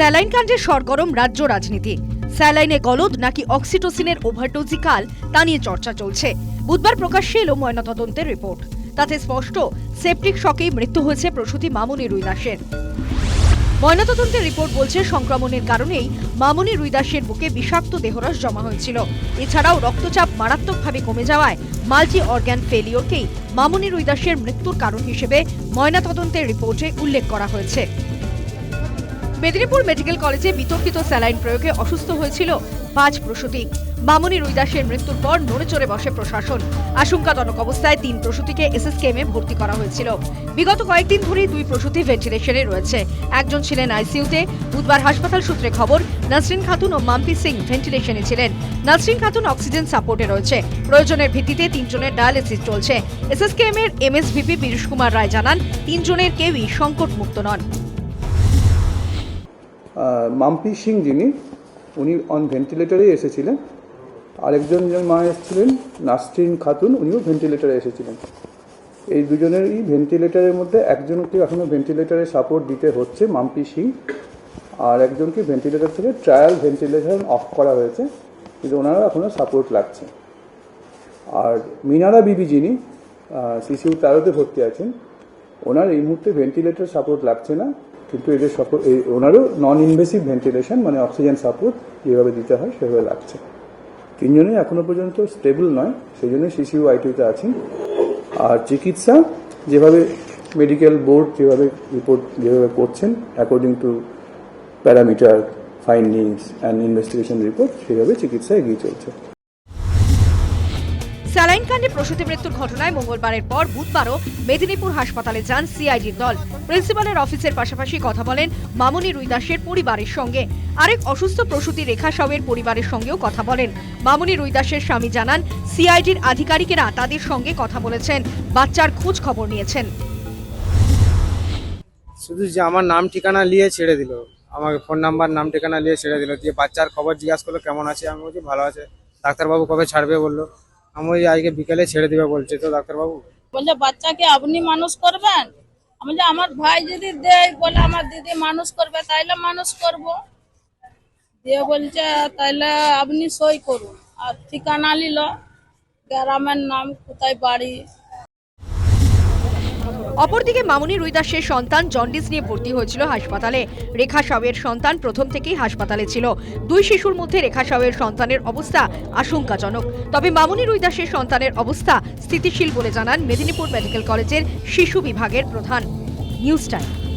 Saline কাণ্ডে সরগরম রাজ্য রাজনীতি। স্যালাইনে গলদ নাকি অক্সিটোসিনের ওভারডোজই কাল, তা নিয়ে চর্চা চলছে। বুধবার প্রকাশ্যে এলো ময়নাতদন্তের রিপোর্ট। তাতে স্পষ্ট, সেপটিক শকেই মৃত্যু হয়েছে প্রসূতি মামনি রুইদাসের। ময়নাতদন্তের রিপোর্ট বলছে, সংক্রমণের কারণেই মামনি রুইদাসের বুকে বিষাক্ত দেহরস জমা হয়েছিল। এছাড়াও রক্তচাপ মারাত্মকভাবে কমে যাওয়ায় মাল্টি অর্গ্যান ফেলিওরকেই মামনি রুইদাসের মৃত্যুর কারণ হিসেবে ময়নাতদন্তের রিপোর্টে উল্লেখ করা হয়েছে। মেদিনীপুর মেডিকেল কলেজে বিতর্কিত স্যালাইন প্রয়োগে অসুস্থ হয়েছিল পাঁচ প্রসূতি। মামনি রুইদাসের মৃত্যুর পর নড়েচড়ে বসে প্রশাসন। আশঙ্কাজনক অবস্থায় তিন প্রসূতিকে এসএসকেএমে ভর্তি করা হয়েছিল। বিগত কয়েকদিন ধরেই দুই প্রসূতি ভেন্টিলেশনে রয়েছে। একজন ছিলেন আইসিইউতে। বুধবার হাসপাতাল সূত্রে খবর, নাসরিন খাতুন ও মাম্পি সিং ভেন্টিলেশনে ছিলেন। নাসরিন খাতুন অক্সিজেন সাপোর্টে রয়েছে। প্রয়োজনের ভিত্তিতে তিনজনের ডায়ালিসিস চলছে। এসএসকেএম এর এমএসভিপি বীরেশ কুমার রায় জানান, তিনজনের কেউই সংকট মুক্ত নন। মাম্পি সিং যিনি, উনি অন ভেন্টিলেটরে এসেছিলেন। আরেকজন মা এসেছিলেন, নাসরিন খাতুন, উনিও ভেন্টিলেটরে এসেছিলেন। এই দুজনেরই ভেন্টিলেটরের মধ্যে একজনকে এখনও ভেন্টিলেটরে সাপোর্ট দিতে হচ্ছে মাম্পি সিং, আর একজনকে ভেন্টিলেটর থেকে ট্রায়াল ভেন্টিলেশন অফ করা হয়েছে, কিন্তু ওনারও এখনও সাপোর্ট লাগছে। আর মিনারা বিবি যিনি সিসিউ তেরোতে ভর্তি আছেন ওনার এই মুহূর্তে ভেন্টিলেটর সাপোর্ট লাগছে না, কিন্তু এদের সাপোর্ট ওনারও নন ইনভেসিভ ভেন্টিলেশন মানে অক্সিজেন সাপোর্ট যেভাবে দিতে হয় সেভাবে লাগছে। তিনজনেই এখনও পর্যন্ত স্টেবল নয় সেই জন্য সিসিউ আইটিউতে আছেন আর চিকিৎসা যেভাবে মেডিকেল বোর্ড যেভাবে রিপোর্ট যেভাবে করছেন according to parameter findings and investigation report সেভাবে চিকিৎসা এগিয়ে চলছে। স্যালাইন কাণ্ডে প্রসূতি মৃত্যুর ঘটনায় মঙ্গলবারের পর বুধবারও মেদিনীপুর হাসপাতালে যান সিআইডির দল। প্রিন্সিপালের অফিসের পাশাপাশি কথা বলেন মামনি রুইদাসের পরিবারের সঙ্গে। আরেক অসুস্থ প্রসূতি রেখা সাউয়ের পরিবারের সঙ্গেও কথা বলেন। মামনি রুইদাসের স্বামী জানান, সিআইডির আধিকারিকেরা তাদের সঙ্গে কথা বলেছেন, বাচ্চার খোঁজ খবর নিয়েছেন। শুধু যে আমার নাম ঠিকানা নিয়ে ছেড়ে দিল, আমাকে ফোন নাম্বার, নাম ঠিকানা নিয়ে ছেড়ে দিল দিয়ে বাচ্চার খবর জিজ্ঞাসা করল কেমন আছে, আমি বলছি ভালো আছে। ডাক্তারবাবু কবে ছাড়বে বলল। আমি আজকে বিকেলে ছেড়ে দিবে বলছে তো ডাক্তারবাবু। বলছে, বাচ্চাকে আপনি মানুষ করবেন? আমি আমার ভাই যদি দেয়, বলে আমার দিদি মানুষ করবে, তাইলে মানুষ করব। দিয়ে বলছে, তাইলে আপনি সই করুন। আর ঠিকানা নিল, গ্রামের নাম, কোথায় বাড়ি অপরদিকে মামুনি রুইদাসের সন্তান জন্ডিস নিয়ে ভর্তি হয়েছিল হাসপাতালে। রেখা সাউয়ের সন্তান প্রথম থেকেই হাসপাতালে ছিল। দুই শিশুর মধ্যে রেখা সাউয়ের সন্তানের অবস্থা আশঙ্কাজনক। তবে মামুনি রুইদাসের সন্তানের অবস্থা স্থিতিশীল বলে জানান মেদিনীপুর মেডিকেল কলেজের শিশু বিভাগের প্রধান। News time.